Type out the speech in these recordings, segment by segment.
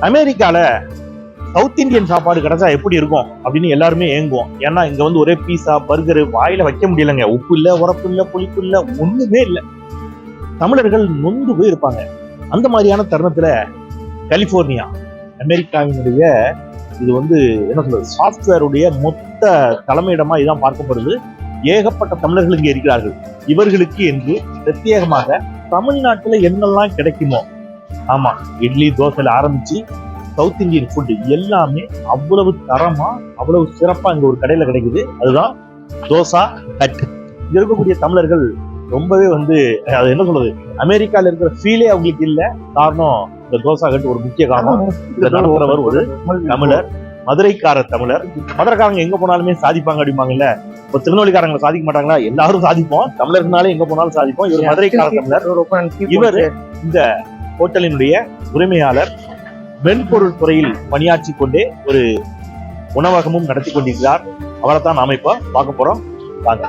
அமெரிக்கால south Indian சாப்பாடு கிடைச்சா எப்படி இருக்கும் அப்படின்னு எல்லாருமே ஏங்குவோம். ஏன்னா இங்க வந்து ஒரே பீஸா பர்கரு வாயில வைக்க முடியலங்க. உப்பு இல்ல உரப்பு இல்ல புளிப்பு இல்ல ஒண்ணுமே இல்ல. தமிழர்கள் நொந்து போய் இருப்பாங்க. அந்த மாதிரியான தருணத்துல கலிபோர்னியா அமெரிக்காவினுடைய இது வந்து என்ன சொல்றது சாஃப்ட்வேருடைய மொத்த தலைமையிடமா இதான் பார்க்கப்படுது. ஏகப்பட்ட தமிழர்கள் இங்கே இருக்கிறார்கள். இவர்களுக்கு என்று பிரத்யேகமாக தமிழ்நாட்டுல என்னெல்லாம் கிடைக்குமோ ஆமா இட்லி தோசையில ஆரம்பிச்சு சவுத் இந்தியன் ஃபுட் எல்லாமே அவ்வளவு தரமா அவ்வளவு சிறப்பா இங்க ஒரு கடையில கிடைக்குது. அதுதான் தோசா ஹட் இங்க இருக்கக்கூடிய தமிழர்கள் ரொம்பவே வந்து அது என்ன சொல்றது அமெரிக்கால இருக்கிற ஃபீலே அவங்களுக்கு இல்ல. காரணம் இந்த தோசா ஹட் ஒரு முக்கிய காரணம். இந்த நடத்துறவர் ஒரு தமிழர் மதுரைக்கார தமிழர். மதுரைக்காரங்க எங்க போனாலுமே சாதிப்பாங்க அப்படிம்பாங்கல்ல. இப்போ திருநெல்வேலிக்காரங்க சாதிக்க மாட்டாங்களா? எல்லாரும் சாதிப்போம். தமிழர்னாலே எங்க போனாலும் சாதிப்போம். இவர் மதுரைக்கார தமிழர். இவர் இந்த ஹோட்டலினுடைய உரிமையாளர் மென்பொருள் துறையில் பணியாற்றி கொண்டே ஒரு உணவகமும் நடத்தி கொண்டிருக்கிறார். அவரை தான் நாம இப்ப பார்க்க போறோம். வாங்க.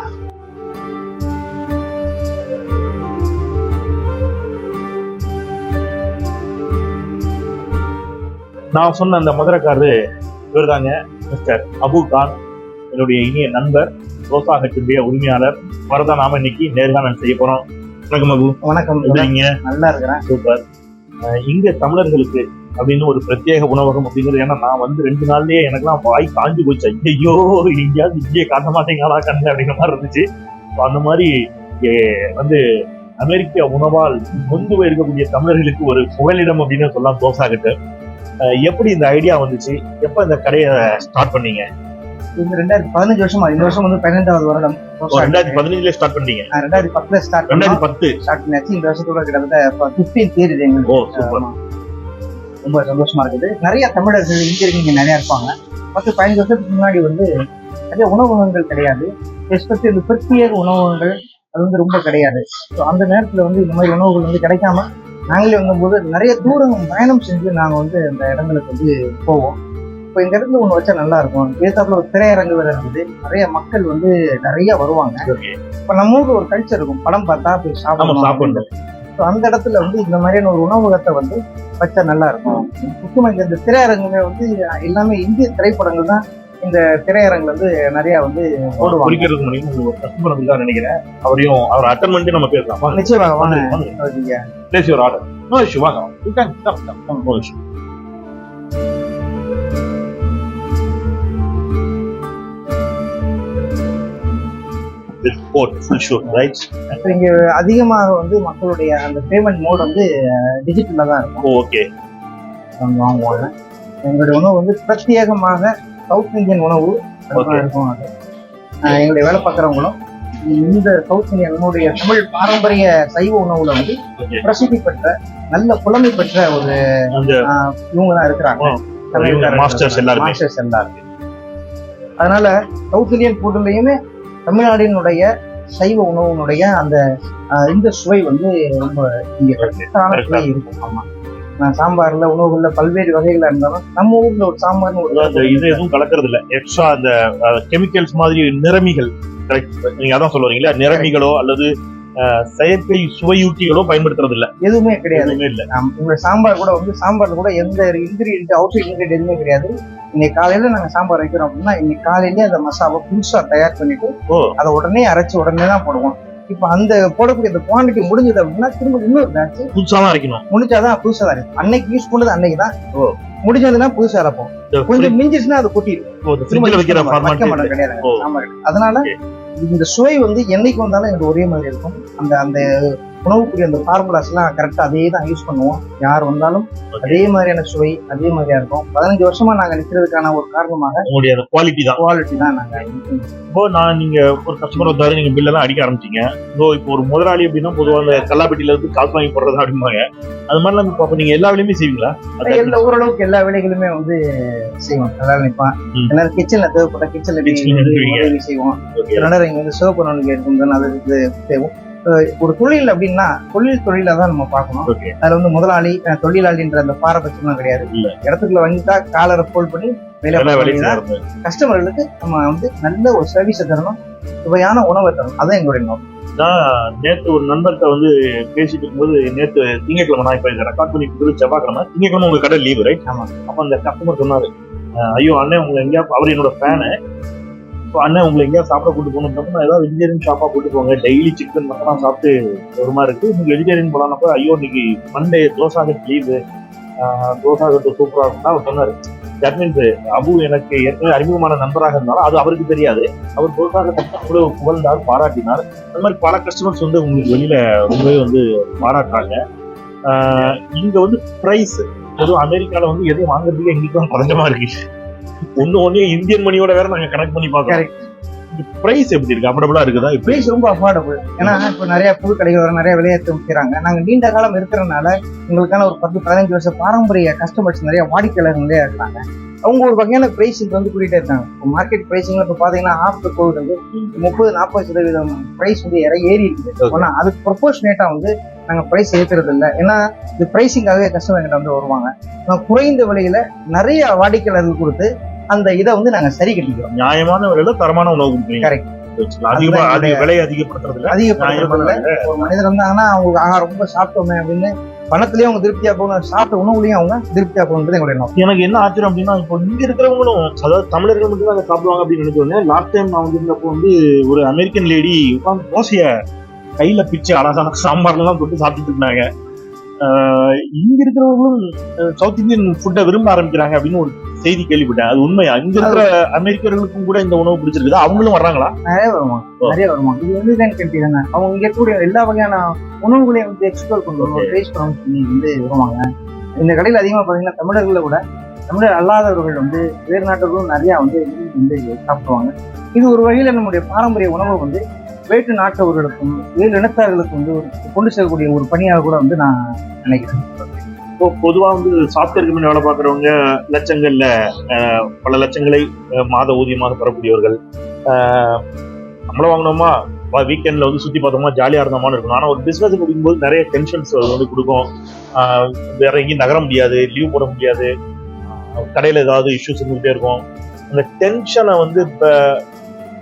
நான் சொன்ன அந்த மதுரைக்காரரு இவர்தாங்க மிஸ்டர் அபு கான் என்னுடைய இனிய நண்பர் ரோசா ஹட்டினுடைய உரிமையாளர். அவரை நாம இன்னைக்கு நேர்காணல் செய்ய போறோம். வணக்கம் அபு. வணக்கம். நல்லா இருக்கிறேன். சூப்பர். இங்க தமிழர்களுக்கு அப்படின்னு ஒரு பிரத்யேக உணவகம் அப்படிங்கிறது ஏன்னா நான் வந்து ரெண்டு நாள்லயே எனக்குலாம் வாய் காஞ்சி போச்சு. ஐயோ எங்கேயாவது இங்கேயே காட்ட மாட்டேங்களா கண்ணு அப்படிங்கிற மாதிரி இருந்துச்சு. அந்த மாதிரி வந்து அமெரிக்க உணவால் நொந்து போயிருக்கக்கூடிய தமிழர்களுக்கு ஒரு புகலிடம் அப்படின்னு சொல்லலாம் தோசா கிட்ட எப்படி இந்த ஐடியா வந்துச்சு? எப்ப இந்த கடையை ஸ்டார்ட் பண்ணீங்க? இந்த ரெண்டாயிரத்தி பதினஞ்சு வருஷமா இந்த வருஷம் வந்து பன்னெண்டாவது வருடம். ரெண்டாயிரத்தி பதினஞ்சுல ஸ்டார்ட் பண்ணீங்க ரெண்டாயிரத்தி பத்துல ஸ்டார்ட் ரெண்டாயிரத்தி பத்து. ஸ்டார்ட் பண்ணியாச்சு. இந்த வருஷத்தோட கிட்டத்தட்ட பிப்டீன் தேதி எங்களுக்கு. ரொம்ப சந்தோஷமா இருக்குது. நிறைய தமிழர்கள் இங்க இருக்கீங்க நிறைய இருப்பாங்க. பத்து பதினஞ்சு வருஷத்துக்கு முன்னாடி வந்து நிறைய உணவகங்கள் கிடையாது. எஸ்பெஷலி இந்த பிரத்யேக உணவகங்கள் அது வந்து ரொம்ப கிடையாது. ஸோ அந்த நேரத்துல வந்து இந்த மாதிரி உணவுகள் வந்து கிடைக்காம நாங்களே வந்தபோது நிறைய தூரம் பயணம் செஞ்சு நாங்க வந்து அந்த இடங்களுக்கு வந்து போவோம். இப்போ இடத்துல ஒன்று வச்சா நல்லா இருக்கும். ஏத்தாப்புல ஒரு திரையரங்கு வேற இருக்குது. நிறைய மக்கள் வந்து நிறைய வருவாங்க. இப்போ நம்ம ஊர்ல ஒரு கல்ச்சர் இருக்கும். படம் பார்த்தா போய் சாப்பிடணும். ஸோ அந்த இடத்துல வந்து இந்த மாதிரியான ஒரு உணவகத்தை வந்து வச்சா நல்லா இருக்கும். முக்கியமா இங்க இந்த திரையரங்குமே வந்து எல்லாமே இந்திய திரைப்படங்கள் தான் இந்த திரையரங்குல வந்து நிறைய வந்து போடுவாங்க குறிக்கிறது முடியும் ஒரு கஸ்டமர் வந்து நினைக்கிறேன். அவரையும் அவர் அட்டன் பண்ணிட்டு நம்ம பேசலாம். நிச்சயமாக. Place your order. No issue, வாங்க. Full shoot, right? இப்ப இங்க அதிகமாக வந்து மக்களுடைய அந்த பேமெண்ட் மோட் வந்து டிஜிட்டல்ல தான் இருக்கும் Oh, okay. அவங்க வாங்குவாங்க எங்களுடைய உணவு வந்து பிரத்யேகமாக சவுத் இந்தியன் உணவு. இருக்கும் அது எங்களுடைய வேலை பார்க்குறவங்களும் இந்த சவுத் இந்தியன் உணவுடைய தமிழ் பாரம்பரிய சைவ உணவுல வந்து. பிரசித்தி பெற்ற நல்ல புலமை பெற்ற ஒரு இவங்க தான் இருக்கிறாங்க Oh. மாஸ்டர்ஸ் எல்லாருமே அதனால சவுத் இந்தியன் ஃபுட்லயுமே தமிழ்நாட்டினுடைய சைவ உணவுனுடைய அந்த இந்த சுவை வந்து ரொம்ப இங்க கரெக்டான. சுவை இருக்கும் ஆமா. நான் சாம்பார்ல உணவுகள்ல பல்வேறு வகைகள் இருந்தாலும் நம்ம ஊர்ல ஒரு சாம்பார்னு ஒரு இது எதுவும் கலக்கிறது இல்ல எக்ஸ்ட்ரா அந்த கெமிக்கல்ஸ் மாதிரி நிறமிகள். கரெக்ட் நீங்க அதான் சொல்ல வரீங்களா நிறமிகளோ அல்லது செயற்கை சுவையூட்டிகளோ பயன்படுத்துறது இல்ல எதுவுமே கிடையாது. இல்ல. உங்க சாம்பார் கூட வந்து சாம்பார்ல கூட எந்த இன்கிரீடியன்ட் அவுட் இன்கிரீடியன்ட் எதுவுமே கிடையாது. இன்னைக்கு காலையில நாங்க சாம்பார் வைக்கிறோம் அப்படின்னா இன்னைக்கு காலையிலேயே அந்த மசாலா புதுசா தயார் பண்ணிட்டு. அதை உடனே அரைச்சு உடனே தான் போடுவோம். இப்போ அந்த போடக்கூடிய அந்த குவாண்டிட்டி முடிஞ்சது அப்படின்னா திரும்ப இன்னொரு பேட்ச் புதுசா தான் அரைக்கணும். முடிச்சாதான் புதுசா தான் அன்னைக்கு யூஸ் பண்ணது அன்னைக்கு தான். முடிஞ்சதுன்னா புதுசா இந்த கொஞ்சம் மிஞ்சிச்சுன்னா அதை கொட்டிடும் அதனால இந்த சுவை வந்து என்னைக்கு வந்தாலும் எனக்கு ஒரே மாதிரி இருக்கும். அந்த அந்த உணவுக்குரிய அந்த ஃபார்முலாஸ் எல்லாம் கரெக்டா அதே தான் யூஸ் பண்ணுவோம். யார் வந்தாலும் அதே மாதிரியான சுவை அதே மாதிரியா இருக்கும். பதினஞ்சு வருஷமா நாங்க நிக்கிறதுக்கான ஒரு காரணமாக உங்களுடைய குவாலிட்டி தான். குவாலிட்டி தான் நாங்க இப்போ நான் நீங்க ஒரு கஸ்டமர் வந்தாரு நீங்க பில் எல்லாம் அடிக்க ஆரம்பிச்சீங்க. ஸோ இப்போ ஒரு முதலாளி அப்படின்னா பொதுவாக அந்த கல்லாப்பட்டியில இருந்து காசு வாங்கி போடுறது அப்படிம்பாங்க. அது மாதிரி நம்ம இப்போ நீங்க எல்லா வேலையுமே செய்வீங்களா? எல்லா ஓரளவுக்கு எல்லா வேலைகளுமே வந்து செய்வோம். நல்லா நினைப்பேன். எல்லாரும் கிச்சன்ல தேவைப்பட்ட கிச்சன்ல செய்வோம். நேரம் இங்க வந்து சர்வ் பண்ணணும் இருக்கும் அது அஹ் ஒரு தொழில் அப்படின்னா தொழில் தொழில தான் நம்ம பார்க்கணும். அதுல வந்து முதலாளி தொழிலாளின்ற அந்த பாரபட்சம்லாம் கிடையாது. இடத்துக்குள்ள வந்துட்டா காலரை ஃபோல்ட் பண்ணி வேலை கஸ்டமர்களுக்கு நம்ம வந்து நல்ல ஒரு சர்வீஸை தரணும். சுவையான உணவை தரணும். அதான் எங்களுடைய நோக்கம். நேத்து ஒரு நண்பர்கிட்ட வந்து பேசிட்டு இருக்கும்போது நேத்து திங்கட்கிழமை நான் இப்ப ரெக்கார்ட் பண்ணி கொடுத்து செவ்வாய்க்கிழமை. திங்கட்கிழமை உங்க கடை லீவு ரைட் ஆமா. அப்ப அந்த கஸ்டமர் சொன்னாரு ஐயோ அண்ணன் உங்களை எங்கேயா அவர் என்னோட ஃபேனு இப்போ அண்ணன் உங்களை எங்கேயா சாப்பிட கூட்டு போகணும் நான் ஏதாவது வெஜிடேரியன் ஷாப்பா கூட்டு போங்க. டெய்லி சிக்கன் மட்டும் சாப்பிட்டு ஒரு மாதிரி இருக்கு. நீங்க வெஜிடேரியன் போலாம்னப்ப ஐயோ இன்னைக்கு மண்டே தோசாகட் லீவு தோசாகட்டு சூப்பரா இருக்குன்னா அவர் சொன்னாரு. தட் மீன்ஸ் அபு எனக்கு ஏற்கனவே அறிமுகமான நண்பராக இருந்தாலும் அது அவருக்கு தெரியாது. அவர் தோசாகத்தை அவ்வளவு புகழ்ந்தார் பாராட்டினார். அந்த மாதிரி பல கஸ்டமர்ஸ் வந்து உங்களுக்கு வெளியில ரொம்பவே வந்து பாராட்டுறாங்க. இங்க வந்து பிரைஸ் பொதுவாக அமெரிக்கால வந்து எதுவும் வாங்குறதுக்கு எங்களுக்கு தான் குறைஞ்சமா இருக்கு. ஒண்ணு ஒண்ணு இந்தியன் மணியோட வேற நாங்க கனெக்ட் பண்ணி பார்க்கறோம். பிரைஸ் எப்படி இருக்கு? அஃபோர்டபுளா இருக்குதா? பிரைஸ் ரொம்ப அஃபோர்டபுள் ஏன்னா இப்போ நிறைய புது கடைகள் வர நிறைய விலையேற்றம் வைக்கிறாங்க நாங்கள் நீண்ட காலம் இருக்கிறனால உங்களுக்கான ஒரு பத்து பதினஞ்சு வருஷம் பாரம்பரிய கஸ்டமர்ஸ் நிறைய வாடிக்கையாளர் நிறைய இருக்காங்க. அவங்க ஒரு வகையான பிரைஸிங் வந்து கூட்டிகிட்டே இருக்காங்க இப்போ மார்க்கெட் பிரைஸிங்ல இப்போ பார்த்தீங்கன்னா ஆஃப்டர் கோவிட் வந்து முப்பது நாற்பது சதவீதம் பிரைஸ் வந்து இற ஏறி இருக்குது. ஆனால் அதுக்கு ப்ரொபோஷனேட்டா வந்து நாங்கள் பிரைஸ் ஏற்றுறது இல்லை. ஏன்னா இது பிரைஸிங்காகவே கஸ்டமர் கிட்ட வந்து வருவாங்க. நாங்கள் குறைந்த விலையில நிறைய வாடிக்கையாளர்கள் கொடுத்து அந்த இதை வந்து நாங்கள் சரி கட்டிக்கிறோம். நியாயமான விலையில தரமான உணவு கொடுக்குறீங்க. Correct. அதிகமா அதுதான் அதிக விலை அதிகப்படுத்துறது இல்ல. அதிகப்படுத்துறது நியாயமான இல்லை. விலை. ஒரு மனிதர் இருந்தாங்கன்னா அவங்க ஆஹா ரொம்ப சாப்பிட்டோமே அப்படின்னு பணத்திலயும் அவங்க திருப்தியா போகணும் சாப்பிட்ட உணவுலையும் அவங்க திருப்தியா போகணுன்றது எங்களுடைய எனக்கு என்ன ஆச்சரியம் அப்படின்னா இப்போ இங்க இருக்கிறவங்களும் அதாவது தமிழர்கள் மட்டும் தான் அதை சாப்பிடுவாங்க அப்படின்னு நினைச்சோடனே லாஸ்ட் டைம் நான் வந்திருந்தப்போ வந்து ஒரு அமெரிக்கன் லேடி உட்காந்து தோசைய கையில பிச்சு அழகான சாம்பார்லாம் போட்டு சாப்பிட்டுட்டு இருந்தாங்க. இங்க இருக்கிறவங்களும் சவுத் இந்தியன் ஃபுட்டை விரும்ப ஆரம்பிக்கிறாங்க அப்படின்னு ஒரு செய்தி கேள்விப்பட்டேன். அது உண்மையா? இங்க இருக்கிற அமெரிக்கர்களுக்கும் கூட இந்த உணவு பிடிச்சிருக்குதா? அவங்களும் வர்றாங்களா? நிறைய வருவாங்க. நிறைய வருவாங்க இது வந்து இதன் கண்ட்ரி தானே. அவங்க இங்க இருக்கக்கூடிய எல்லா வகையான உணவுகளையும் வந்து எக்ஸ்ப்ளோர் பண்ணுவாங்க. டேஸ்ட் சொல்லி வந்து வருவாங்க இந்த கடையில் அதிகமாக பார்த்தீங்கன்னா தமிழர்களை விட தமிழர் அல்லாதவர்கள் வந்து வேறு நாட்டவர்களும் நிறைய வந்து வந்து சாப்பிடுவாங்க. இது ஒரு வகையில் நம்முடைய பாரம்பரிய உணவை வந்து வேற்று நாட்டவர்களுக்கும் வேறு இனத்தார்களுக்கும் வந்து கொண்டு செல்லக்கூடிய ஒரு பணியாக கூட வந்து நான் நினைக்கிறேன். இப்போ பொதுவா வந்து சாஃப்ட்வேர் கம்பெனி வேலை பார்க்குறவங்க லட்சங்கள்ல பல லட்சங்களை மாத ஊதியமாக பெறக்கூடியவர்கள். நம்மள வாங்கினோமா? வீக்கெண்ட்ல வந்து சுத்தி பார்த்தோமா? ஜாலியா இருந்தோமான்னு இருக்கும். ஆனா ஒரு பிசினஸ் முடிக்கும்போது நிறைய டென்ஷன்ஸ் வந்து கொடுக்கும். வேற எங்கேயும் நகர முடியாது லீவ் போட முடியாது. கடையில் கடையில ஏதாவது இஷ்யூஸ் இருந்துகிட்டே இருக்கும். அந்த டென்ஷனை வந்து இப்ப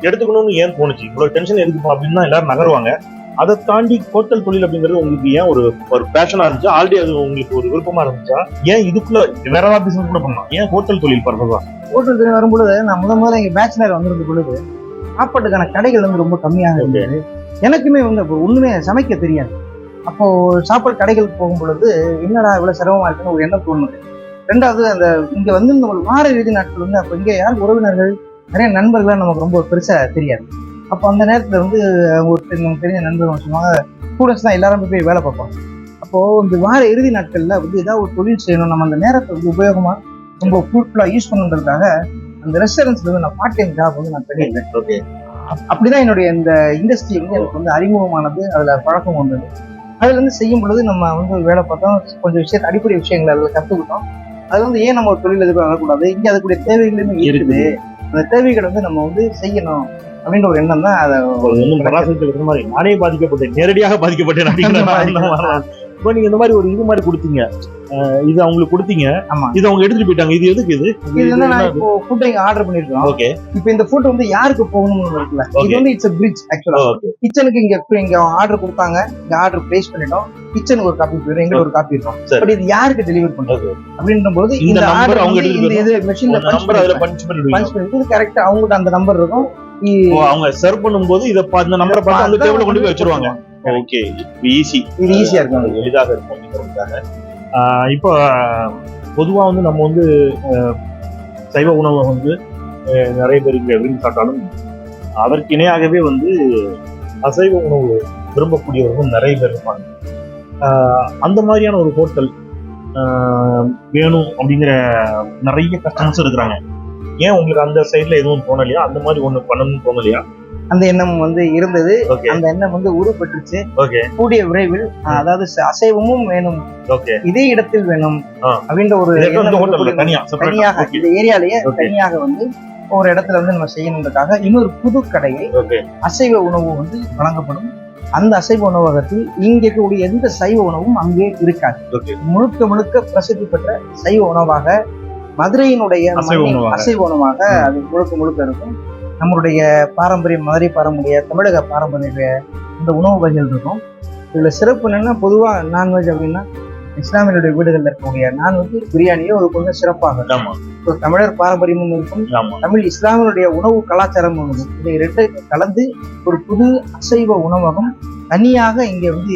எடுத்துக்கணும்னு ஏன் தோணுச்சு? இவ்வளவு டென்ஷன் எடுத்துக்கணும் அப்படின்னு தான் எல்லாரும் நகருவாங்க. அதை தாண்டி ஹோட்டல் தொழில் அப்படிங்கிறது உங்களுக்கு ஏன் ஒரு ஒரு பேஷனா இருந்துச்சா? ஆல்ரெடி அது உங்களுக்கு ஒரு விருப்பமா இருந்துச்சா? ஏன் இதுக்குள்ள வேற ஏதாவது பிசினஸ் கூட பண்ணலாம்? ஏன் ஹோட்டல் தொழில் பண்றதா ஹோட்டல் திரும்பி வரும்பொழுது நான் முத முதல்ல இங்க பேச்சுலர் வந்திருந்த பொழுது சாப்பாட்டுக்கான கடைகள் வந்து ரொம்ப கம்மியாக இருந்தது. எனக்குமே வந்து அப்போ ஒண்ணுமே சமைக்க தெரியாது. அப்போ சாப்பாடு கடைகளுக்கு போகும் பொழுது என்னடா இவ்வளவு சிரமமா இருக்குன்னு ஒரு எண்ணம் தோணுது. ரெண்டாவது அந்த இங்க வந்து இந்த ஒரு வார இறுதி நாட்கள் வந்து அப்போ இங்க யார் உறவினர்கள் நிறைய நண்பர்கள்லாம் நமக்கு ரொம்ப பெருசா தெரியாது. அப்போ அந்த நேரத்துல வந்து ஒரு நமக்கு தெரிஞ்ச நண்பர்கள் சொன்னாங்க ஸ்டூடெண்ட்ஸ் தான் எல்லாரும் போய் வேலை பார்ப்போம் அப்போ இந்த வார இறுதி நாட்கள்ல வந்து ஏதாவது ஒரு தொழில் செய்யணும் நம்ம அந்த நேரத்தை வந்து உபயோகமா ரொம்ப ஃப்ரூட்ஃபுல்லா யூஸ் பண்ணுறதுக்காக அந்த ரெஸ்டாரண்ட்ஸ்ல வந்து நான் பார்ட் டைம் ஜாப் வந்து நான் பண்ணியிருந்தேன் ஓகே அப்படிதான் என்னுடைய இந்த இண்டஸ்ட்ரி வந்து எனக்கு வந்து அறிமுகமானது அதுல பழக்கம் வந்தது. அதுல இருந்து செய்யும் பொழுது நம்ம வந்து வேலை பார்த்தோம் கொஞ்சம் விஷயத்தை அடிப்படை விஷயங்களை அதுல கத்துக்கிட்டோம். அது வந்து ஏன் நம்ம ஒரு தொழில் எதுக்கு வரக்கூடாது இங்க அதுக்குரிய தேவைகளுமே இருக்குது. அந்த தேவைகளை வந்து நம்ம வந்து செய்யணும். அப்படின்ற ஒரு எண்ணம் தான் அதை மாதிரி நானே பாதிக்கப்பட்டேன் நேரடியாக பாதிக்கப்பட்டேன். இப்போ நீங்க இந்த மாதிரி ஒரு இது மாதிரி கொடுத்தீங்க. இது அவங்களுக்கு கொடுத்தீங்க. ஆமா. இது அவங்க எடுத்துட்டு போயிட்டாங்க. இது எதுக்கு இது? இது வந்து நான் இப்போ ஃபுட் இங்க ஆர்டர் பண்ணிருக்கோம் ஓகே இப்போ இந்த ஃபுட் வந்து யாருக்கு போகணும்னு இருக்குல்ல? இது. வந்து இட்ஸ் பிரிட்ஜ் ஆக்சுவலா கிச்சனுக்கு இங்க இங்க ஆர்டர் கொடுத்தாங்க. இங்க ஆர்டர் பிளேஸ் பண்ணிட்டோம். கிச்சனுக்கு ஒரு காப்பி போயிடும். எங்களுக்கு ஒரு காப்பி இருக்கும். பட் இது யாருக்கு டெலிவரி பண்றது அப்படின்ற போது இந்த இந்த ஆர்டர் அவங்க இந்த இது மெஷின்ல பஞ்ச் பண்ணி பஞ்ச் பண்ணிட்டு கரெக்டா அவங்ககிட்ட அந்த நம்பர் இருக்கும். அவங்க சர்வ் பண்ணும்போது இத பா- இந்த நம்பரை பார்த்து அந்த டேபிள்ல கொண்டு போய் வச்சிருவாங்க. ஓகே. ஈஸி இது ஈஸியா இருக்கும் எளிதாக இருக்கும். இப்போ பொதுவா வந்து நம்ம வந்து சைவ உணவை வந்து நிறைய பேர் இங்க விரும்பி சாப்பிட்டாலும் அதற்கு இணையாகவே வந்து அசைவ உணவு விரும்பக்கூடியவர்கள் நிறைய பேர் இருப்பாங்க. அந்த மாதிரியான ஒரு ஹோட்டல் வேணும் அப்படிங்கிற நிறைய கஸ்டமர்ஸ் இருக்கிறாங்க. ஏன் உங்களுக்கு அந்த சைட்ல எதுவும் தோணலையா? அந்த மாதிரி ஒண்ணு பண்ணணும்னு தோணலையா? அந்த எண்ணம் வந்து இருந்தது. அந்த எண்ணம் வந்து உருப்பட்டுச்சு கூடிய விரைவில் அதாவது அசைவமும் வேணும். இதே இடத்தில் வேணும். அப்படின்ற ஒரு? தனியாக. இந்த ஏரியாலேயே. தனியாக வந்து ஒரு இடத்துல வந்து நம்ம செய்யணுன்றதுக்காக இன்னொரு புது கடையை ஓகே அசைவ உணவு வந்து வழங்கப்படும். அந்த அசைவ உணவகத்தில் இங்க இருக்கக்கூடிய எந்த சைவ உணவும் அங்கே இருக்காது. முழுக்க முழுக்க பிரசித்தி பெற்ற சைவ உணவாக மதுரையினுடைய அசைவ உணவாக. அது முழுக்க முழுக்க இருக்கும். நம்மளுடைய பாரம்பரியம் மதுரை பாரம்பரிய தமிழக பாரம்பரிய இந்த உணவு வகைகள் இருக்கும். இதுல சிறப்பு என்னன்னா பொதுவா நான்வெஜ் அப்படின்னா இஸ்லாமியருடைய வீடுகளில் இருக்கக்கூடிய நான்வெஜ் பிரியாணியோ அது கொஞ்சம் சிறப்பாக இருக்கும். தமிழர் பாரம்பரியமும் இருக்கும். தமிழ் இஸ்லாமியருடைய உணவு கலாச்சாரமும் இருக்கும். இதை ரெண்டு கலந்து ஒரு புது அசைவ உணவகம் தனியாக இங்க வந்து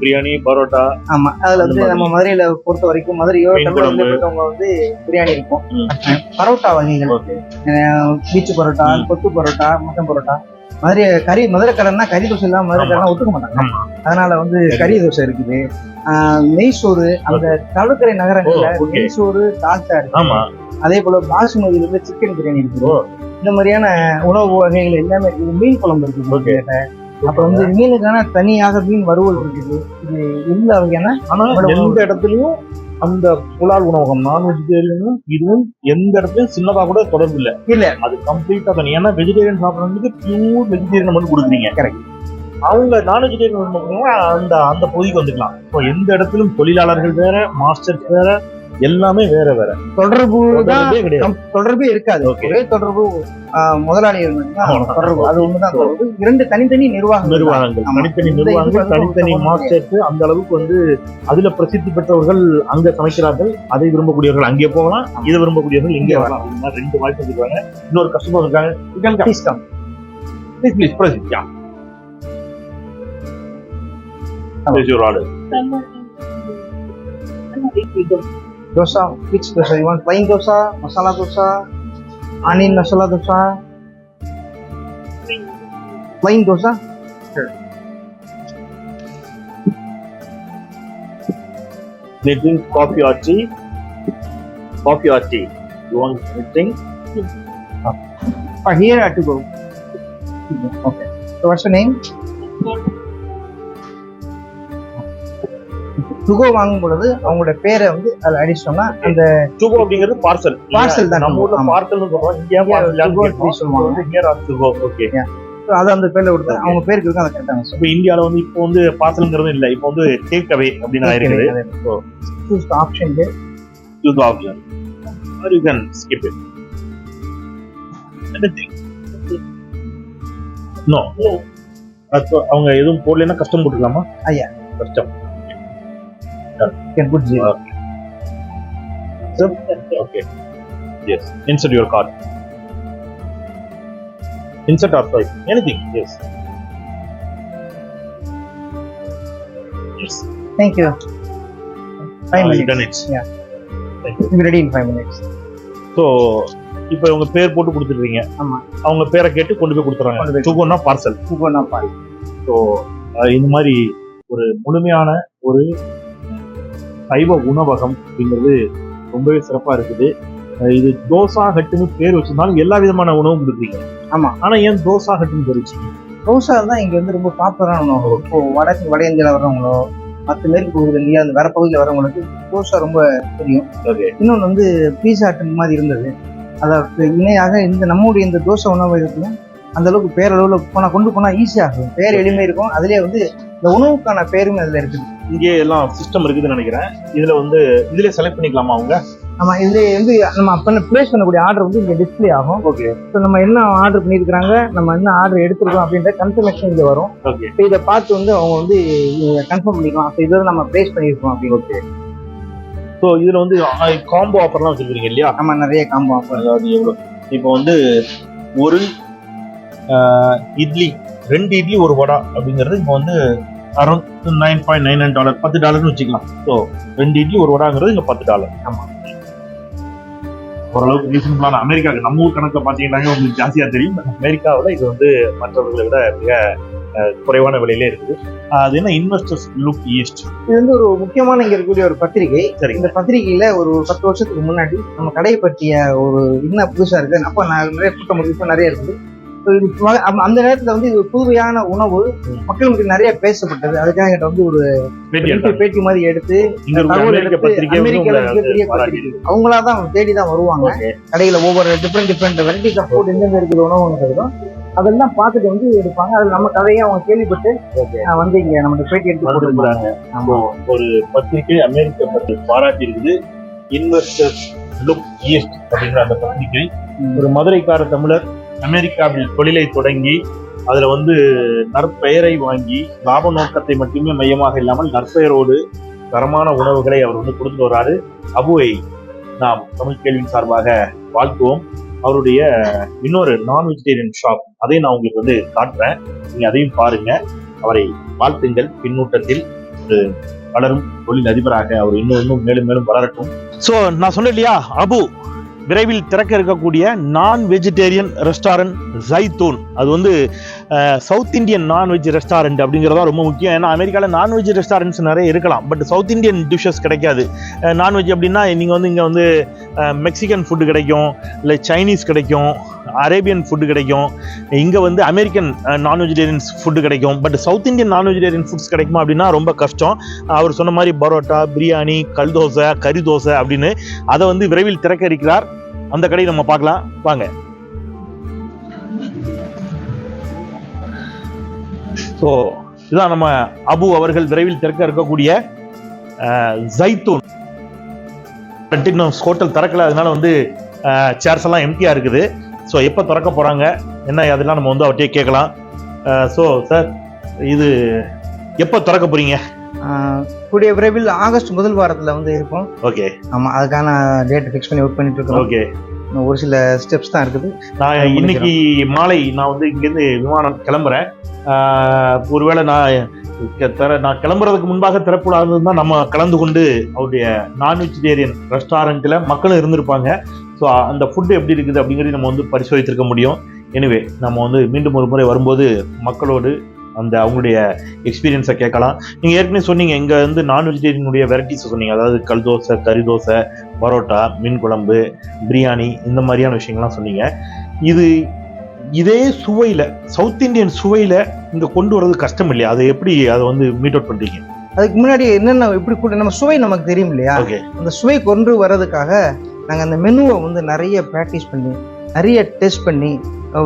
பிரியாணி பரோட்டா ஆமா அதுல வந்து நம்ம மதுரையில பொறுத்த வரைக்கும் மதுரையோ மீன் தமிழ்நாட்டுல குழம்பு. பொறுத்தவங்க வந்து பிரியாணி இருக்கும். பரோட்டா வகைகள். பீச்சு பரோட்டா. கொத்து பரோட்டா மட்டன் பரோட்டா. மதுரை கறி மதுரை கடன்னா கறி தோசை இல்லாம மதுரை. கடனா ஒத்துக்க மாட்டாங்க. அதனால வந்து கறி தோசை இருக்குது. ஆஹ் நெய் சோறு அந்த கடற்கரை நகரங்கள்ல ஓ, okay. நெய் சோறு தால்ச்சா இருக்கு. ஆமா. அதே போல பாசுமதியில இருந்து சிக்கன் பிரியாணி இருக்குது. இந்த மாதிரியான உணவு வகைகள் எல்லாமே இருக்குது மீன் குழம்பு இருக்குது. அப்புறம் வந்து மீனுக்கான தனியாக மீன் வறுவல் இருக்குது இது எல்லா வகையான ஆனா உணவு. எந்த இடத்துலயும் அந்த புலால் உணவகம் நான் வெஜிடேரியனும் இதுவும் எந்த இடத்துலயும் சின்னதா கூட தொடர்பு இல்ல இல்ல. அது கம்ப்ளீட்டா தனி ஏன்னா வெஜிடேரியன் சாப்பிடுறதுக்கு பியூர் வெஜிடேரியன் மட்டும் கொடுக்குறீங்க Correct. அவங்க நான் வெஜிடேரியன் அந்த அந்த பொதிக்கு வந்துக்கலாம் இப்போ எந்த இடத்திலும் தொழிலாளர்கள் வேற மாஸ்டர்ஸ் வேற எல்லாமே வேற வேற. தொடர்பு தொடர்பே கம்- இருக்காது. ஒரே தொடர்பு ஆமா. தொடர்பு. அது ஒண்ணுதான். தொடர்பு இரண்டு தனித்தனி நிர்வாகம் நிர்வாகங்கள். தனித்தனி நிர்வாகங்கள் தனித்தனி மாஸ்டர்ஸ் அந்த அளவுக்கு வந்து அதுல பிரசித்தி பெற்றவர்கள் அங்க சமைக்கிறார்கள். அதை விரும்பக்கூடியவர்கள் அங்கே போகலாம். இதை விரும்பக்கூடியவர்கள் இங்கே வரலாம். இந்த மாதிரி ரெண்டு வாய்ப்பு வச்சிருக்காங்க இன்னொரு கஸ்டமர் இருக்காங்க. Please, proceed. Yeah. Place your order. dosa, fix dosa you want? Plain dosa, masala dosa, onion masala dosa. Plain. Dosa. Sure. They drink coffee or tea. Coffee or tea. You want anything? yeah. Oh. Or here i have to go? Okay. So what's your name? சுகோ வாங்கும் பொழுது அவங்களோட பேரை வந்து அதுல அடிச்சோம்னா அந்த சுகோ அப்படிங்கிறது parcel Parcel தான். நம்ம ஊர்ல. பார்சல் சொல்றோம். இங்க பார்சல் சொல்லுவாங்க. ஹியர் ஆர் சுகோ ஓகே அதை அந்த பேர்ல கொடுத்து அவங்க பேருக்கு இருக்கும் அதை கரெக்டாக இப்போ இந்தியால வந்து இப்போ வந்து பார்சல்ங்கிறது இல்ல. இப்போ வந்து டேக் அவே அப்படின்னு ஆயிருக்குது. Choose option the option or you can skip it. Anything? No. அவங்க எதுவும் போடலைன்னா கஷ்டம் போட்டுக்கலாமா? ஐயா. கஷ்டம் can put zero okay. Yes. Insert your card. Insert or swipe? Anything. Yes. Yes. Thank you five Now you minutes done it. Yeah. Thank you. Ready in five minutes so இப்போ உங்க பேர் போட்டு கொடுத்துருவீங்க ஆமா. அவங்க பேரை கேட்டு கொண்டு போய் கொண்டு கொடுத்துறாங்க போய் சுகோன்னா பார்சல் சுகோ நான் பாய் ஸோ இந்த மாதிரி ஒரு முழுமையான ஒரு சைவ உணவகம் அப்படிங்கிறது ரொம்பவே சிறப்பா இருக்குது. இது தோசா ஹட்டுன்னு பேர் வச்சிருந்தாலும் எல்லா விதமான உணவும் கொடுக்குறீங்க ஆமா. ஆனா ஏன் தோசா ஹட்டுன்னு பேர் வச்சீங்க தோசை தான் இங்க வந்து ரொம்ப பாப்புலரான உணவு. இப்போ வடக்கு வட இந்தியாவில் வர்றவங்களோ மற்ற மேற்கு பகுதியில் இந்தியா அந்த வேற பகுதியில் வரவங்களுக்கு தோசை ரொம்ப தெரியும். இன்னொன்று வந்து பீஸா ஹட் மாதிரி இருந்தது. அதற்கு இணையாக இந்த நம்முடைய இந்த தோசை உணவு இருக்குன்னா அந்த அளவுக்கு பேரளவில் போனால் கொண்டு போனால் ஈஸியாக இருக்கும். பேர் எளிமை இருக்கும். அதுலேயே வந்து இந்த உணவுக்கான பேருமே அதில் இருக்குது. இங்கே எல்லாம் சிஸ்டம் இருக்குதுன்னு நினைக்கிறேன். இதுல வந்து இதுல செலக்ட் பண்ணிக்கலாமா அவங்க? நம்ம இதுல வந்து நம்ம பண்ண ப்ளேஸ் பண்ணக்கூடிய ஆர்டர் வந்து இங்கே டிஸ்ப்ளே ஆகும். ஓகே ஸோ நம்ம என்ன ஆர்டர் பண்ணியிருக்கிறாங்க நம்ம என்ன ஆர்டர் எடுத்திருக்கோம் அப்படின்ற கன்ஃபர்மேஷன் இங்கே வரும். ஓகே இப்போ இதை பார்த்து வந்து அவங்க வந்து கன்ஃபார்ம் பண்ணிக்கலாம். அப்போ இதை நம்ம ப்ளேஸ் பண்ணியிருக்கோம் அப்படின்னு. ஓகே ஸோ இதுல வந்து காம்போ ஆஃபர்லாம் வச்சிருக்கீங்க இல்லையா? நம்ம நிறைய காம்போ ஆஃபர் அதாவது எவ்வளோ இப்போ வந்து ஒரு இட்லி ரெண்டு இட்லி ஒரு வடை அப்படிங்கிறது இப்போ வந்து around nine point nine nine dollar பத்து டாலர்னு வச்சுக்கலாம். ஸோ ரெண்டு இட்லி ஒரு வடாங்கிறது இங்க பத்து டாலர் ஆமா. ஓரளவுக்கு ரீசனபிளான அமெரிக்காவுக்கு நம்ம ஊர் கணக்கில் பார்த்தீங்கன்னாங்க உங்களுக்கு ஜாஸ்தியாக தெரியும். அமெரிக்காவில் இது வந்து மற்றவர்களை விட மிக குறைவான விலையிலே இருக்குது. அது என்ன இன்வெஸ்டர்ஸ் லுக் ஈஸ்ட் இது வந்து ஒரு முக்கியமான இங்க இருக்கக்கூடிய ஒரு பத்திரிகை. சரி இந்த பத்திரிகையில ஒரு பத்து வருஷத்துக்கு முன்னாடி நம்ம கடையை பற்றிய ஒரு என்ன புதுசா இருக்கு அப்ப நான் நிறைய கூட்டம் நிறைய இருக்குது. அந்த நேரத்துல வந்து இது புதுமையான உணவு. மக்களுக்கு நிறைய பேசப்பட்டது. அதுக்காக என்கிட்ட வந்து ஒரு பேட்டி மாதிரி எடுத்து அமெரிக்கால மிகப்பெரிய. அவங்களா தான் தேடி தான் வருவாங்க. கடையில ஒவ்வொரு different different varieties of food எந்தெந்த இருக்குது உணவுங்கிறதும் அதெல்லாம் பார்த்துட்டு வந்து எடுப்பாங்க. அதில் நம்ம கதையை அவங்க கேள்விப்பட்டு வந்து இங்க நம்ம பேட்டி எடுத்து போட்டுருக்காங்க வந்திருக்கிறாங்க. இப்போ ஒரு பத்திரிகை அமெரிக்க பத்திரிகை பாராட்டி இருக்குது இன்வெஸ்டர்ஸ் லுக் ஈஸ்ட் அப்படிங்கிற அந்த பத்திரிகை ஒரு மதுரைக்கார தமிழர் அமெரிக்காவில் தொழிலை தொடங்கி அதுல வந்து நற்பெயரை வாங்கி லாப நோக்கத்தை மட்டுமே மையமாக இல்லாமல் நற்பெயரோடு தரமான உணவுகளை அவர் வந்து கொடுத்துட்டு வர்றாரு. அபுவை நாம் தமிழ் கேள்வியின் சார்பாக வாழ்த்துவோம். அவருடைய இன்னொரு நான் வெஜிடேரியன் ஷாப் அதையும் நான் உங்களுக்கு வந்து காட்டுறேன். நீங்க அதையும் பாருங்க. அவரை வாழ்த்துங்கள். பின்னூட்டத்தில் ஒரு வளரும் தொழில் அதிபராக அவர் இன்னும் இன்னும் மேலும் மேலும் வளரட்டும். ஸோ நான் சொன்னேன் இல்லையா? அபு விரைவில் திறக்க இருக்கக்கூடிய நான் வெஜிடேரியன் ரெஸ்டாரண்ட் ஜைத்தூன் அது வந்து சவுத் இந்தியன் நான்வெஜ் ரெஸ்டாரண்ட் அப்படிங்கிறதா ரொம்ப முக்கியம். ஏன்னா அமெரிக்காவில் நான்வெஜ் ரெஸ்டாரண்ட்ஸ் நிறைய இருக்கலாம். பட் சவுத் இந்தியன் டிஷ்ஷஸ் கிடைக்காது. நான்வெஜ் அப்படின்னா நீங்கள் வந்து இங்கே வந்து மெக்சிகன் ஃபுட்டு கிடைக்கும். இல்லை சைனீஸ் கிடைக்கும். அரேபியன் ஃபுட்டு கிடைக்கும். இங்கே வந்து அமெரிக்கன் நான் வெஜிடேரியன்ஸ் ஃபுட்டு கிடைக்கும். But south Indian non vegetarian foods கிடைக்குமா அப்படின்னா ரொம்ப கஷ்டம். அவர் சொன்ன மாதிரி பரோட்டா பிரியாணி கல் தோசை கறி தோசை அப்படின்னு அதை வந்து விரைவில் திறக்க இருக்கிறார் அந்த கடையை நம்ம பார்க்கலாம். வாங்க. ஸோ இதுதான் நம்ம அபு அவர்கள் விரைவில் திறக்க இருக்கக்கூடிய ஜைத்தூன். ஹோட்டல் திறக்கல. அதனால வந்து சேர்ஸ் எல்லாம் எம்டியா இருக்குது. ஸோ எப்போ திறக்க போறாங்க? என்ன அதெல்லாம் நம்ம வந்து அவர்கிட்டயே கேட்கலாம். ஸோ சார் இது எப்போ திறக்க போறீங்க? ஆஹ் கூடிய விரைவில் ஆகஸ்ட் முதல் வாரத்துல வந்து இருக்கும் ஓகே ஆமா அதுக்கான டேட் ஃபிக்ஸ் பண்ணி ஒர்க் பண்ணிட்டு இருக்கோம் ஓகே ஒரு சில ஸ்டெப்ஸ் தான் இருக்குது. நான் இன்னைக்கு மாலை நான் வந்து இங்கேருந்து விமானம் கிளம்புறேன். ஆஹ் ஒருவேளை நான் தர நான் கிளம்புறதுக்கு முன்பாக திறப்புலாதுன்னு தான் நம்ம கலந்து கொண்டு அவருடைய நான் வெஜிடேரியன் ரெஸ்டாரண்ட்டில் மக்களும் இருந்திருப்பாங்க. ஸோ அந்த ஃபுட்டு எப்படி இருக்குது அப்படிங்கிறது நம்ம வந்து பரிசோதித்திருக்க முடியும். எனிவே நம்ம வந்து மீண்டும் ஒரு முறை வரும்போது மக்களோடு அந்த அவங்களுடைய எக்ஸ்பீரியன்ஸை கேட்கலாம். நீங்கள் ஏற்கனவே சொன்னீங்க இங்கே வந்து நான் வெஜிடேரியனுடைய வெரைட்டிஸை சொன்னீங்க. அதாவது கல் தோசை கறி தோசை பரோட்டா மீன் குழம்பு பிரியாணி இந்த மாதிரியான விஷயங்கள்லாம் சொன்னீங்க. இது இதே சுவையில சவுத் இந்தியன் சுவையில இங்க கொண்டு வர்றது கஷ்டம் இல்லையா? அதை எப்படி அதை வந்து மீட் அவுட் பண்றீங்க? அதுக்கு முன்னாடி என்னென்ன எப்படி கூட நம்ம சுவை நமக்கு தெரியும் இல்லையா? அந்த சுவை கொண்டு வர்றதுக்காக நாங்க அந்த மெனுவை வந்து நிறைய ப்ராக்டிஸ் பண்ணி நிறைய டெஸ்ட் பண்ணி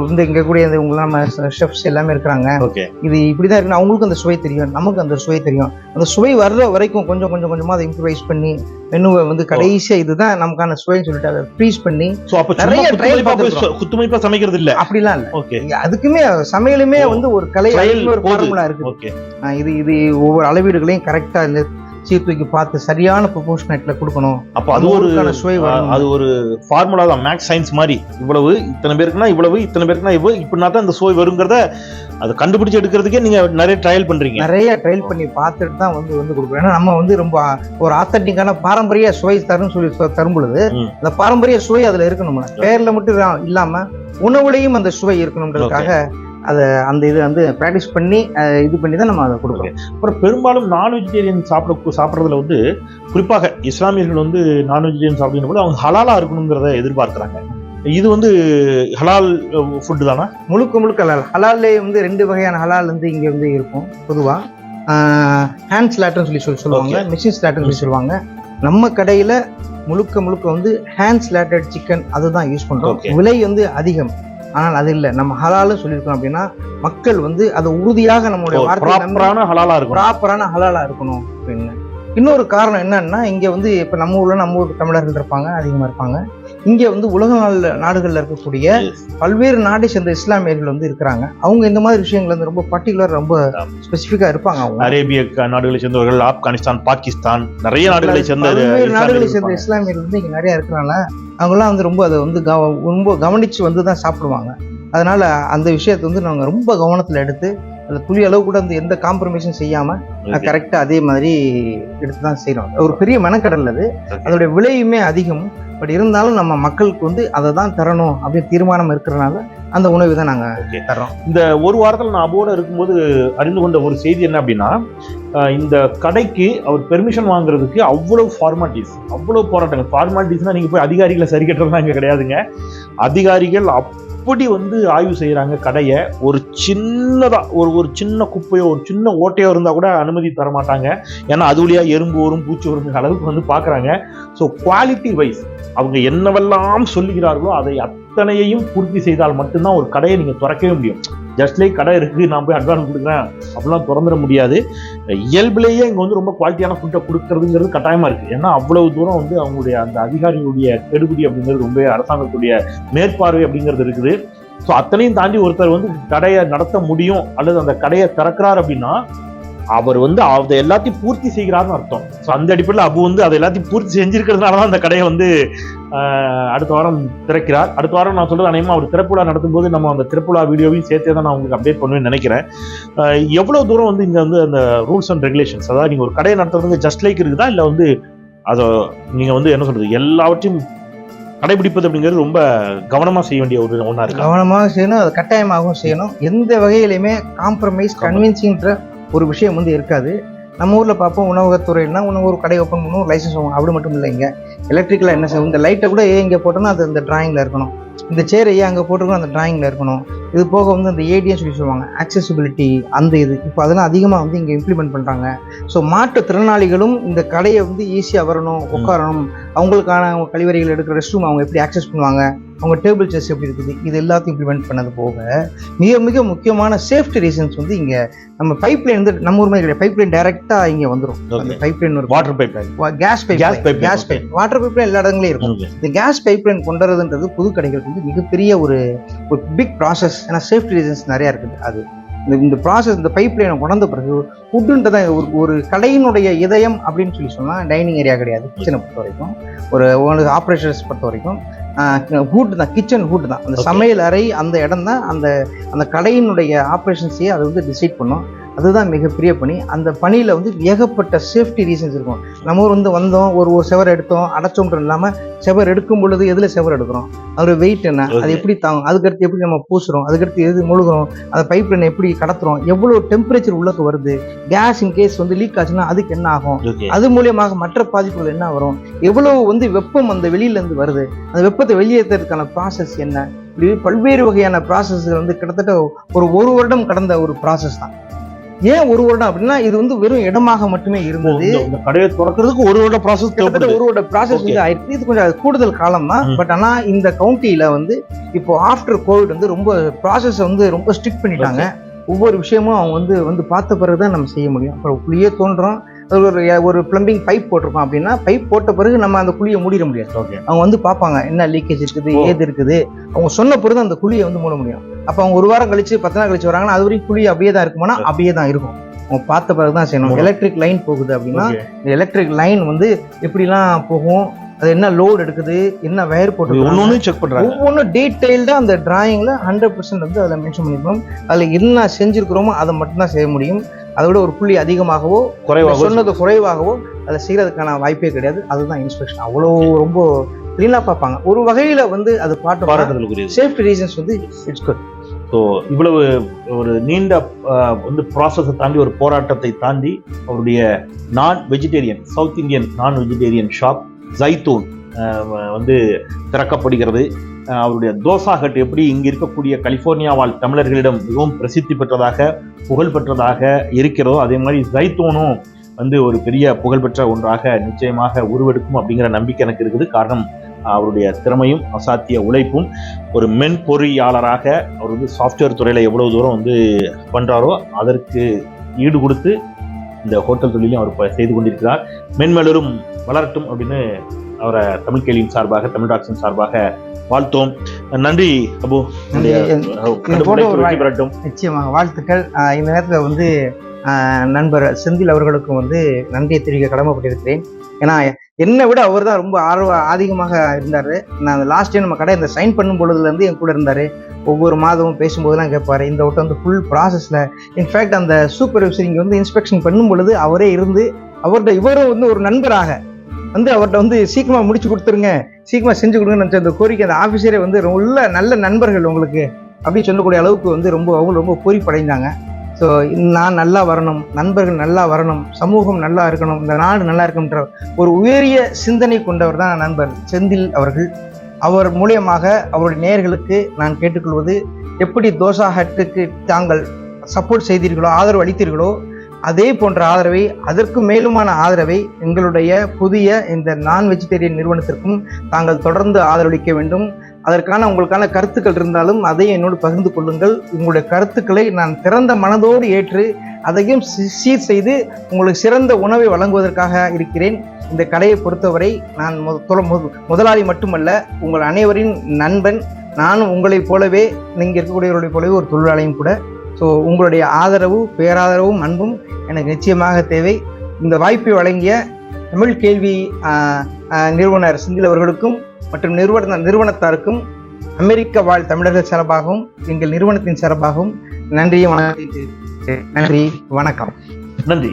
இந்த இங்க கூடிய இந்த உங்களாம் ஷெஃப்ஸ் எல்லாமே இருக்கிறாங்க. ஓகே இது இப்படிதான் இருக்கு அவங்களுக்கும் அந்த சுவை தெரியும் நமக்கு அந்த சுவை தெரியும். அந்த சுவை வர்ற வரைக்கும் கொஞ்சம் கொஞ்சம் கொஞ்சமா அதை இம்ப்ரவைஸ் பண்ணி மெனுவை வந்து கடைசியா இதுதான் நமக்கான சுவைன்னு சொல்லிட்டு அதை ஃப்ரீஸ் பண்ணி நிறைய நிறைய trial குத்துமதிப்பா போய் பார்த்திருக்கோம். சொ- குத்துமதிப்பா சமைக்கிறது இல்ல? அப்படிலாம் இல்ல. ஓகே அதுக்குமே சமையலுமே ஓ. வந்து ஒரு கலை ஒரு. ஃபார்முலா இருக்கு. இது இது ஒவ்வொரு அளவீடுகளையும் கரெக்டா இந்த சீர்தூக்கி பார்த்து சரியான ப்ரொபோஷனேட்ல கொடுக்கணும். அப்ப அது ஒரு சுவை. அது ஒரு ஃபார்முலா தான் மேக்ஸ் சயின்ஸ் மாதிரி. இவ்வளவு இத்தனை பேருக்குன்னா இவ்வளவு இத்தனை பேருக்குன்னா இவ்வளவு இப்படின்னா தான் இந்த சுவை வருங்கிறத அதை கண்டுபிடிச்சு எடுக்கிறதுக்கே நீங்க நிறைய ட்ரையல் பண்றீங்க. நிறைய ட்ரையல் பண்ணி பார்த்துட்டு தான் வந்து வந்து கொடுக்குறோம். ஏன்னா நம்ம வந்து ரொம்ப ஒரு ஆத்தட்டிக்கான பாரம்பரிய சுவை தரும் சொல்லி தரும் பொழுது. அந்த பாரம்பரிய சுவை அதுல இருக்கணும் பேர்ல மட்டும் இல்லாம- இல்லாம உணவுலையும் அந்த சுவை இருக்கணுன்றதுக்காக அதை அந்த இது வந்து ப்ராக்டிஸ் பண்ணி இது பண்ணி தான் நம்ம அதை கொடுக்குறோம் அப்புறம் பெரும்பாலும் நான் வெஜிடேரியன் சாப்பிட சாப்பிட்றதுல வந்து குறிப்பாக இஸ்லாமியர்கள் வந்து நான் வெஜிடேரியன் சாப்பிடும் போது அவங்க ஹலாலா இருக்கணுங்கிறத எதிர்பார்க்கறாங்க. இது வந்து ஹலால் ஃபுட்டு தானா? முழுக்க முழுக்க ஹலால். ஹலால்லே வந்து ரெண்டு வகையான ஹலால் வந்து இங்க வந்து இருக்கும் பொதுவா. ஹேண்ட் ஸ்லாட்னு சொல்லி சொல்லி சொல்லுவாங்க. மிஷின் ஸ்லாட்னு சொல்லி சொல்லுவாங்க. நம்ம கடையில முழுக்க முழுக்க வந்து ஹேண்ட் ஸ்லாட்டட் சிக்கன் அதுதான் யூஸ் Okay. விலை வந்து அதிகம். ஆனால் அது இல்லை. நம்ம ஹலாலும் சொல்லியிருக்கோம் அப்படின்னா மக்கள் வந்து அதை உறுதியாக நம்மளுடைய ப்ராப்பரான ஹலாலா இருக்கும் ப்ராப்பரான ஹலாலா இருக்கணும் அப்படின்னு. இன்னொரு காரணம் என்னன்னா இங்க வந்து இப்ப நம்ம ஊர்ல நம்ம ஊர் தமிழர்கள் இருப்பாங்க அதிகமா இருப்பாங்க. இங்க வந்து உலக நாள்- நாடுகள்ல இருக்கக்கூடிய பல்வேறு நாட்டை சேர்ந்த இஸ்லாமியர்கள் வந்து இருக்கிறாங்க. அவங்க இந்த மாதிரி விஷயங்கள் வந்து ரொம்ப பர்டிகுலர் ரொம்ப ஸ்பெசிஃபிக்கா இருப்பாங்க அவங்க. அரேபிய நாடுகளை சேர்ந்தவர்கள் ஆப்கானிஸ்தான் பாகிஸ்தான் நிறைய நாடுகளை சேர்ந்த பல்வேறு நாடுகளை சேர்ந்த. இஸ்லாமியர்கள் வந்து இங்க நிறைய இருக்கிறனால அவங்கெல்லாம் வந்து ரொம்ப அதை வந்து ரொம்ப கவனிச்சு வந்து தான் சாப்பிடுவாங்க. அதனால அந்த விஷயத்தை வந்து நாங்க ரொம்ப கவனத்துல எடுத்து அதுல துளி அளவு கூட வந்து எந்த காம்ப்ரமைஸும் செய்யாம Okay. கரெக்டா அதே மாதிரி எடுத்து தான் செய்றோம். ஒரு பெரிய மெனக்கடல் அது. Okay. அதோட விலையுமே அதிகம். பட் இருந்தாலும் நம்ம மக்களுக்கு வந்து அதை தான் தரணும் அப்படின்னு தீர்மானம் இருக்கிறனால அந்த உணவு தான் நாங்க Okay. தர்றோம். இந்த ஒரு வாரத்தில் நான் அபோட இருக்கும்போது அறிந்து கொண்ட ஒரு செய்தி என்ன அப்படின்னா இந்த கடைக்கு அவர் பெர்மிஷன் வாங்குறதுக்கு அவ்வளவு ஃபார்மாலிட்டிஸ் அவ்வளவு போராட்டங்கள். ஃபார்மாலிட்டிஸ்னா நீங்க போய் அதிகாரிகளை சரி கட்டுறதுலாம் இங்க கிடையாதுங்க. அதிகாரிகள் எப்படி வந்து ஆய்வு செய்யறாங்க கடையை? ஒரு சின்னதா ஒரு ஒரு சின்ன குப்பையோ ஒரு சின்ன ஓட்டையோ இருந்தா கூட அனுமதி தர மாட்டாங்க ஏன்னா அது வழியா எறும்பு வரும் பூச்சி வரும் அளவுக்கு வந்து பார்க்குறாங்க ஸோ குவாலிட்டி வைஸ் அவங்க என்னவெல்லாம் சொல்லுகிறார்களோ அதை அத்தனையையும் பூர்த்தி செய்தால் மட்டும்தான் ஒரு கடையை நீங்கள் திறக்கவே முடியும். ஜஸ்ட் லைக் கடை இருக்குது நான் போய் அட்வான்ஸ் கொடுக்குறேன். அப்படிலாம் திறந்துட முடியாது. இயல்பிலேயே இங்கே வந்து ரொம்ப குவாலிட்டியான ஃபுட்டை கொடுக்குறதுங்கிறது கட்டாயமாக இருக்குது ஏன்னா அவ்வளவு தூரம் வந்து அவங்களுடைய அந்த அதிகாரிகளுடைய கெடுபிடி அப்படிங்கிறது ரொம்ப அரசாங்கத்துடைய மேற்பார்வை அப்படிங்கிறது இருக்குது. ஸோ அத்தனையும் தாண்டி ஒருத்தர் வந்து கடையை நடத்த முடியும் அல்லது அந்த கடையை திறக்கிறார் அப்படின்னா அவர் வந்து அதை எல்லாத்தையும் பூர்த்தி செய்கிறார்னு அர்த்தம். ஸோ அந்த அடிப்படையில் அபு வந்து அதை எல்லாத்தையும் பூர்த்தி செஞ்சிருக்கிறதுனால தான் அந்த கடையை வந்து அடுத்த வாரம் திறக்கிறார். அடுத்த வாரம் நான் சொல்றது அனைமா அவர் திறப்புலா நடத்தும் போது நம்ம அந்த திறப்புலா வீடியோவையும் சேர்த்தே தான் நான் உங்களுக்கு அப்டேட் பண்ணுவேன்னு நினைக்கிறேன். ஆஹ், எவ்வளவு தூரம் வந்து இங்க வந்து அந்த ரூல்ஸ் அண்ட் ரெகுலேஷன்ஸ் அதாவது நீங்க ஒரு கடையை நடத்துறதுக்கு ஜஸ்ட் லைக் இருக்குதா? இல்ல வந்து அதை நீங்க வந்து என்ன சொல்றது? எல்லாவற்றையும் கடைபிடிப்பது அப்படிங்கிறது ரொம்ப கவனமா செய்ய வேண்டிய ஒரு ஒன்றா இருக்கு. கவனமாக செய்யணும் அது கட்டாயமாகவும் செய்யணும். எந்த வகையிலுமே காம்ப்ரமைஸ் கன்வின்சிங்ன்ற ஒரு விஷயம் வந்து இருக்காது. நம்ம ஊரில் பார்ப்போம் உணவகத்துறைனா உணவு ஒரு கடை ஓப்பன் பண்ணணும் லைசன்ஸ் வாங்கணும். அப்படி மட்டும் இல்லைங்க. எலக்ட்ரிக்கலாக என்ன செய்யும் இந்த லைட்டை கூட ஏன் இங்கே போட்டோம்னா அது இந்த டிராயிங்கில் இருக்கணும். இந்த சேர் ஏன் அங்கே போட்டிருக்கணும் அந்த டிராயிங்கில் இருக்கணும். இது போக வந்து அந்த ஏடிஎம் சொல்லி சொல்லுவாங்க. accessibility அந்த இது. இப்போ அதெல்லாம் அதிகமாக வந்து இங்கே இம்ப்ளிமெண்ட் பண்ணுறாங்க ஸோ மாற்றுத்திறனாளிகளும் இந்த கடையை வந்து ஈஸியாக வரணும் உட்காரணும். அவங்களுக்கான அவங்க கழிவறைகள் எடுக்கிற ரெஸ்ட் ரூம் அவங்க எப்படி ஆக்சஸ் பண்ணுவாங்க? அவங்க டேபிள் சேர்ஸ் எப்படி இருக்குது? இது எல்லாத்தையும் இம்ப்ளிமெண்ட் பண்ணது போக மிக மிக முக்கியமான சேஃப்டி ரீசன்ஸ் வந்து இங்கே நம்ம பைப் லைன் வந்து நம்ம ஊர் மாதிரி கிடையாது. பைப் லைன் டைரெக்டாக இங்கே வந்துடும் அந்த பைப் லைன் ஒரு water pipeline gas pipe Gas pipeline, gas. Pipe water pipeline எல்லா இடங்களையும் இருக்கும். இந்த கேஸ் பைப் லைன் கொண்டு வரதுன்றது புது கடைகளுக்கு வந்து மிகப்பெரிய ஒரு ஒரு பிக் ப்ராசஸ் ஏன்னா சேஃப்டி ரீசன்ஸ் நிறையா இருக்குது. அது இந்த இந்த ப்ராசஸ் இந்த பைப் லைனை கொண்டு பிறகு ஃபுட்டுன்றதான் ஒரு ஒரு கடையினுடைய இதயம் அப்படின்னு சொல்லி சொன்னால் டைனிங் ஏரியா கிடையாது. கிச்சனை பொறுத்த வரைக்கும். ஒரு உங்களுக்கு ஆப்ரேஷன்ஸ் பொறுத்த வரைக்கும். ஹூட் தான் கிச்சன் ஹூட் தான். அந்த. சமையல் அறை அந்த இடம் தான் அந்த அந்த கடையினுடைய ஆப்ரேஷன்ஸையே அதை வந்து டிசைட் பண்ணும். அதுதான் மிகப்பெரிய பணி. அந்த பணியில் வந்து ஏகப்பட்ட சேஃப்டி ரீசன்ஸ் இருக்கும். நம்ம ஊர் வந்து வந்தோம் ஒரு ஒரு செவர் எடுத்தோம் அடைச்சோம்ன்ற இல்லாமல் செவர் எடுக்கும் பொழுது எதில் செவர் எடுக்கிறோம்? அதோட வெயிட் என்ன? அது. எப்படி தாங்கும்? அதுக்கடுத்து எப்படி நம்ம பூசுறோம்? அதுக்கடுத்து எது முழுகிறோம்? அந்த பைப் லைன் எப்படி கடத்துறோம்? எவ்வளோ டெம்பரேச்சர் உள்ளக்கு வருது? கேஸ் இன் கேஸ் வந்து லீக் ஆச்சுன்னா அதுக்கு என்ன ஆகும்? அது மூலியமாக மற்ற பாதிப்புகள் என்ன வரும்? எவ்வளவு வந்து வெப்பம் அந்த வெளியில இருந்து வருது? அந்த வெப்பத்தை வெளியேற்றுறதுக்கான ப்ராசஸ் என்ன? இப்படி பல்வேறு வகையான ப்ராசஸ்கள் வந்து கிட்டத்தட்ட ஒரு ஒரு வருடம் கடந்த ஒரு ப்ராசஸ் தான். ஏன் ஒரு வருடம் அப்படின்னா இது வந்து வெறும் இடமாக மட்டுமே இருந்தது. இந்த கடையை திறக்கிறதுக்கு ஒரு வருட ப்ராசஸ் கிட்டத்தட்ட ஒரு வருட ப்ராசஸ் வந்து ஆயிருக்கு. இது கொஞ்சம் கூடுதல் காலம் தான். பட் ஆனா இந்த கவுண்டியில வந்து இப்போ ஆஃப்டர் கோவிட் வந்து ரொம்ப ப்ராசஸ் வந்து ரொம்ப ஸ்ட்ரிக்ட் பண்ணிட்டாங்க. ஒவ்வொரு விஷயமும் அவங்க வந்து வந்து பார்த்த பிறகு தான் நம்ம செய்ய முடியும். அப்புறம் தோன்றோம் அது ஒரு ஒரு பிளம்பிங் பைப் போட்டிருக்கோம் அப்படின்னா பைப் போட்ட பிறகு நம்ம அந்த குழியை மூடிட முடியாது. ஓகே அவங்க வந்து பார்ப்பாங்க என்ன லீக்கேஜ் இருக்குது. ஏது இருக்குது? அவங்க சொன்ன பிறகு அந்த குழியை வந்து மூட முடியும். அப்போ அவங்க ஒரு வாரம் கழிச்சு பத்து நாள் கழிச்சு வராங்கன்னா அது வரைக்கும் குழி அப்படியே தான் இருக்குமானா அப்படியே தான் இருக்கும். அவங்க பார்த்த பிறகு தான் செய்யணும். எலக்ட்ரிக் லைன் போகுது அப்படின்னா இந்த எலக்ட்ரிக் லைன் வந்து எப்படிலாம் போகும்? அது என்ன லோடு எடுக்குது? என்ன வயர் போட்டு ஒன்னொன்னு செக் பண்றாங்க. ஒவ்வொன்றும் டீட்டெயில்டாக அந்த டிராயிங்கில் ஹண்ட்ரட் பர்சன்ட் வந்து அதில் மென்ஷன் பண்ணிருப்போம் அதில் என்ன செஞ்சிருக்கிறோமோ அதை மட்டும்தான் செய்ய முடியும். அதை விட ஒரு புள்ளி அதிகமாகவோ குறைவாக சொன்னது குறைவாகவோ அதை செய்யறதுக்கான வாய்ப்பே கிடையாது. அதுதான் இன்ஸ்பெக்ஷன் அவ்வளோ ரொம்ப க்ளீனாக பார்ப்பாங்க. ஒரு வகையில் வந்து அது பாட்டு பாராட்டுதலுக்குரியது. சேஃப்டி ரீசன்ஸ் வந்து இட்ஸ் குட் ஸோ இவ்வளவு ஒரு நீண்ட வந்து ப்ராசஸை தாண்டி ஒரு போராட்டத்தை தாண்டி அவருடைய non vegetarian south Indian non vegetarian shop Zaitoon வந்து திறக்கப்படுகிறது. அவருடைய தோசா ஹட் எப்படி இங்கே இருக்கக்கூடிய கலிபோர்னியா வாழ் தமிழர்களிடம் மிகவும் பிரசித்தி பெற்றதாக புகழ் பெற்றதாக இருக்கிறதோ அதே மாதிரி சைத்தோனும் வந்து ஒரு பெரிய புகழ்பெற்ற ஒன்றாக நிச்சயமாக உருவெடுக்கும் அப்படிங்கிற நம்பிக்கை எனக்கு இருக்குது. காரணம் அவருடைய திறமையும் அசாத்திய உழைப்பும் ஒரு மென்பொறியாளராக அவர் வந்து சாஃப்ட்வேர் துறையில் எவ்வளவு தூரம் வந்து பண்ணுறாரோ அதற்கு ஈடு கொடுத்து இந்த ஹோட்டல் தொழிலையும் அவர் செய்து கொண்டிருக்கிறார். மென்மேலும் வளரட்டும் அப்படின்னு அவரை தமிழ் கேள்வியின் சார்பாக தமிழ் டாக்ஸின் சார்பாக வாழ்த்தோம் நன்றி அபு. பெறட்டும் நிச்சயமாக வாழ்த்துக்கள். இந்த நேரத்தில் வந்து நண்பர் செந்தில் அவர்களுக்கும் வந்து நன்றியை தெரிவிக்க கடமைப்பட்டிருக்கிறேன். ஏன்னா என்னை விட அவர் தான் ரொம்ப ஆர்வ அதிகமாக இருந்தார். நான் அந்த லாஸ்ட் டைம் நம்ம கடை இந்த சைன் பண்ணும் பொழுதுலேருந்து என் கூட இருந்தார். ஒவ்வொரு மாதமும் பேசும்போதெல்லாம் கேட்பாரு. இந்த வட்டம் வந்து ஃபுல் ப்ராசஸில் இன்ஃபேக்ட் அந்த சூப்பர்வைசர் இங்கே வந்து இன்ஸ்பெக்ஷன் பண்ணும் பொழுது அவரே இருந்து அவர்கிட்ட இவரும் வந்து ஒரு நண்பராக வந்து அவர்கிட்ட வந்து சீக்கிரமாக முடிச்சு கொடுத்துருங்க. சீக்கிரமாக செஞ்சு கொடுங்கன்னு நினச்ச அந்த கோரிக்கை அந்த ஆஃபீஸரே வந்து உள்ள நல்ல நண்பர்கள் உங்களுக்கு அப்படி சொல்லக்கூடிய அளவுக்கு வந்து ரொம்ப அவங்க ரொம்ப கோரிப்படைந்தாங்க ஸோ நான் நல்லா வரணும் நண்பர்கள் நல்லா வரணும் சமூகம் நல்லா இருக்கணும் இந்த நாடு நல்லா இருக்கணுன்ற ஒரு உயரிய சிந்தனை கொண்டவர் தான் நண்பர் செந்தில் அவர்கள். அவர் மூலியமாக அவருடைய நேயர்களுக்கு நான் கேட்டுக்கொள்வது எப்படி தோசா ஹட்டுக்கு தாங்கள் சப்போர்ட் செய்தீர்களோ ஆதரவு அளித்தீர்களோ அதே போன்ற ஆதரவை அதற்கு மேலுமான ஆதரவை எங்களுடைய புதிய இந்த நான் வெஜிடேரியன் நிறுவனத்திற்கும் தாங்கள் தொடர்ந்து ஆதரவளிக்க வேண்டும். அதற்கான உங்களுக்கான கருத்துக்கள் இருந்தாலும் அதையும் என்னோடு பகிர்ந்து கொள்ளுங்கள். உங்களுடைய கருத்துக்களை நான் திறந்த மனதோடு ஏற்று அதையும் சீர் செய்து உங்களுக்கு சிறந்த உணவை வழங்குவதற்காக இருக்கிறேன். இந்த கடையை பொறுத்தவரை நான் முதலாளி மட்டுமல்ல உங்கள் அனைவரின் நண்பன் நானும் உங்களைப் போலவே நீங்கள் இருக்கக்கூடியவர்களைப் போலவே ஒரு தொழிலாளியும் கூட ஸோ உங்களுடைய ஆதரவு பேராதரவும் அன்பும் எனக்கு நிச்சயமாக தேவை. இந்த வாய்ப்பை வழங்கிய தமிழ் கேள்வி நிறுவனர் செந்தில் அவர்களுக்கும் மற்றும் நிறுவன நிறுவனத்தாருக்கும் அமெரிக்க வாழ் தமிழர்கள் சார்பாகவும் எங்கள் நிறுவனத்தின் சார்பாகவும் நன்றியை வணக்கம். நன்றி. வணக்கம். நன்றி.